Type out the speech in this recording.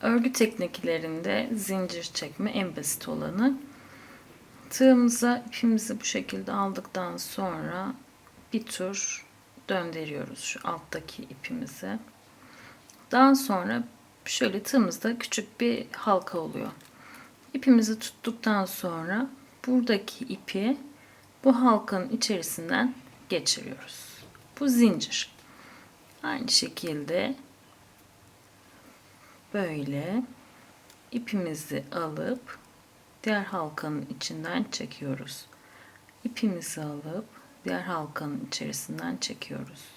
Örgü tekniklerinde zincir çekme en basit olanı. Tığımıza ipimizi bu şekilde aldıktan sonra bir tur döndürüyoruz şu alttaki ipimizi. Daha sonra şöyle tığımızda küçük bir halka oluyor. İpimizi tuttuktan sonra buradaki ipi bu halkanın içerisinden geçiriyoruz. Bu zincir. Aynı şekilde böyle ipimizi alıp diğer halkanın içinden çekiyoruz. İpimizi alıp diğer halkanın içerisinden çekiyoruz.